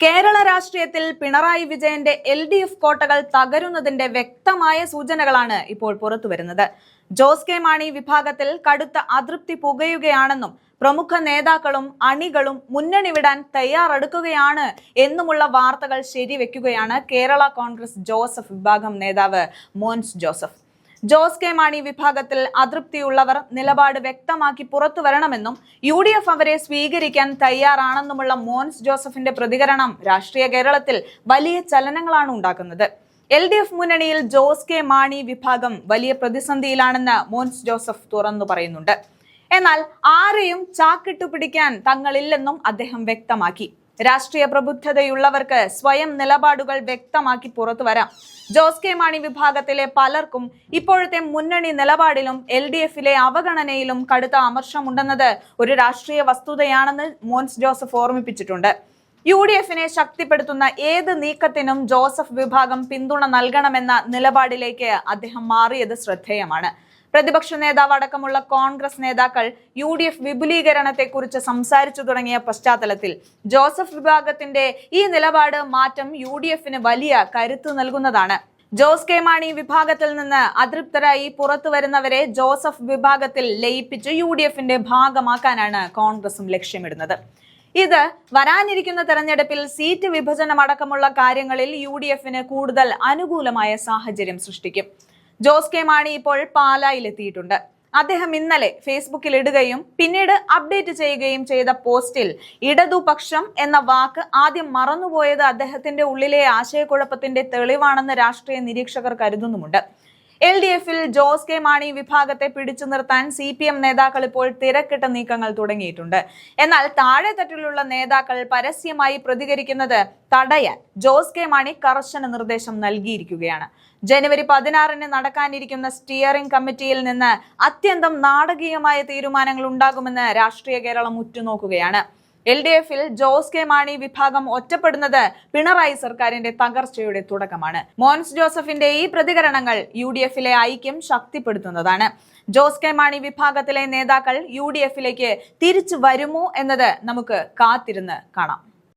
കേരള രാഷ്ട്രീയത്തിൽ പിണറായി വിജയന്റെ L D F കോട്ടകൾ തകരുന്നതിന്റെ വ്യക്തമായ സൂചനകളാണ് ഇപ്പോൾ പുറത്തുവരുന്നത് ജോസ് കെ മാണി വിഭാഗത്തിൽ കടുത്ത അതൃപ്തി പുകയുകയാണെന്നും പ്രമുഖ നേതാക്കളും അണികളും മുന്നണി വിടാൻ തയ്യാറെടുക്കുകയാണ് എന്നുമുള്ള വാർത്തകൾ ശരിവെക്കുകയാണ് കേരള കോൺഗ്രസ് ജോസഫ് വിഭാഗം നേതാവ് മോൻസ് ജോസഫ്. ജോസ് കെ മാണി വിഭാഗത്തിൽ അതൃപ്തിയുള്ളവർ നിലപാട് വ്യക്തമാക്കി പുറത്തു വരണമെന്നും യു ഡി എഫ് അവരെ സ്വീകരിക്കാൻ തയ്യാറാണെന്നുമുള്ള മോൻസ് ജോസഫിന്റെ പ്രതികരണം രാഷ്ട്രീയ കേരളത്തിൽ വലിയ ചലനങ്ങളാണ് ഉണ്ടാക്കുന്നത്. എൽ ഡി എഫ് മുന്നണിയിൽ ജോസ് കെ മാണി വിഭാഗം വലിയ പ്രതിസന്ധിയിലാണെന്ന് മോൻസ് ജോസഫ് തുറന്നു പറയുന്നുണ്ട്. എന്നാൽ ആരെയും ചാക്കിട്ടു പിടിക്കാൻ തങ്ങളില്ലെന്നും അദ്ദേഹം വ്യക്തമാക്കി. രാഷ്ട്രീയ പ്രബുദ്ധതയുള്ളവർക്ക് സ്വയം നിലപാടുകൾ വ്യക്തമാക്കി പുറത്തു വരാം. ജോസ് കെ. മാണി വിഭാഗത്തിലെ പലർക്കും ഇപ്പോഴത്തെ മുന്നണി നിലപാടിലും എൽ ഡി എഫിലെ അവഗണനയിലും കടുത്ത അമർഷമുണ്ടെന്നത് ഒരു രാഷ്ട്രീയ വസ്തുതയാണെന്ന് മോൻസ് ജോസഫ് ഓർമ്മിപ്പിച്ചിട്ടുണ്ട്. യു ഡി എഫിനെ ശക്തിപ്പെടുത്തുന്ന ഏത് നീക്കത്തിനും ജോസഫ് വിഭാഗം പിന്തുണ നൽകണമെന്ന നിലപാടിലേക്ക് അദ്ദേഹം മാറിയത് ശ്രദ്ധേയമാണ്. പ്രതിപക്ഷ നേതാവ് അടക്കമുള്ള കോൺഗ്രസ് നേതാക്കൾ യു ഡി എഫ് വിപുലീകരണത്തെക്കുറിച്ച് സംസാരിച്ചു തുടങ്ങിയ പശ്ചാത്തലത്തിൽ ജോസഫ് വിഭാഗത്തിന്റെ ഈ നിലപാട് മാറ്റം യു ഡി എഫിന് വലിയ കരുത്ത് നൽകുന്നതാണ്. ജോസ് കെ മാണി വിഭാഗത്തിൽ നിന്ന് അതൃപ്തരായി പുറത്തു വരുന്നവരെ ജോസഫ് വിഭാഗത്തിൽ ലയിപ്പിച്ച് യു ഡി എഫിന്റെ ഭാഗമാക്കാനാണ് കോൺഗ്രസും ലക്ഷ്യമിടുന്നത്. ഇത് വരാനിരിക്കുന്ന തെരഞ്ഞെടുപ്പിൽ സീറ്റ് വിഭജനം അടക്കമുള്ള കാര്യങ്ങളിൽ യു ഡി എഫിന് കൂടുതൽ അനുകൂലമായ സാഹചര്യം സൃഷ്ടിക്കും. ജോസ് കെ മാണി ഇപ്പോൾ പാലായിലെത്തിയിട്ടുണ്ട്. അദ്ദേഹം ഇന്നലെ ഫേസ്ബുക്കിൽ ഇടുകയും പിന്നീട് അപ്ഡേറ്റ് ചെയ്യുകയും ചെയ്ത പോസ്റ്റിൽ ഇടതുപക്ഷം എന്ന വാക്ക് ആദ്യം മറന്നുപോയത് അദ്ദേഹത്തിന്റെ ഉള്ളിലെ ആശയക്കുഴപ്പത്തിന്റെ തെളിവാണെന്ന് രാഷ്ട്രീയ നിരീക്ഷകർ കരുതുന്നുമുണ്ട്. എൽ ഡി എഫിൽ ജോസ് കെ മാണി വിഭാഗത്തെ പിടിച്ചു നിർത്താൻ സി പി എം നേതാക്കൾ ഇപ്പോൾ തിരക്കിട്ട നീക്കങ്ങൾ തുടങ്ങിയിട്ടുണ്ട്. എന്നാൽ താഴെ തട്ടിലുള്ള നേതാക്കൾ പരസ്യമായി പ്രതികരിക്കുന്നത് തടയാൻ ജോസ് കെ മാണി കർശന നിർദ്ദേശം നൽകിയിരിക്കുകയാണ്. ജനുവരി പതിനാറിന് നടക്കാനിരിക്കുന്ന സ്റ്റിയറിംഗ് കമ്മിറ്റിയിൽ നിന്ന് അത്യന്തം നാടകീയമായ തീരുമാനങ്ങൾ ഉണ്ടാകുമെന്ന് രാഷ്ട്രീയ കേരളം ഉറ്റുനോക്കുകയാണ്. എൽ ഡി എഫിൽ ജോസ് കെ മാണി വിഭാഗം ഒറ്റപ്പെടുന്നത് പിണറായി സർക്കാരിന്റെ തകർച്ചയുടെ തുടക്കമാണ്. മോൻസ് ജോസഫിന്റെ ഈ പ്രതികരണങ്ങൾ യു ഡി എഫിലെ ഐക്യം ശക്തിപ്പെടുത്തുന്നതാണ്. ജോസ് കെ മാണി വിഭാഗത്തിലെ നേതാക്കൾ യു ഡി എഫിലേക്ക് തിരിച്ചു വരുമോ എന്നത് നമുക്ക് കാത്തിരുന്ന് കാണാം.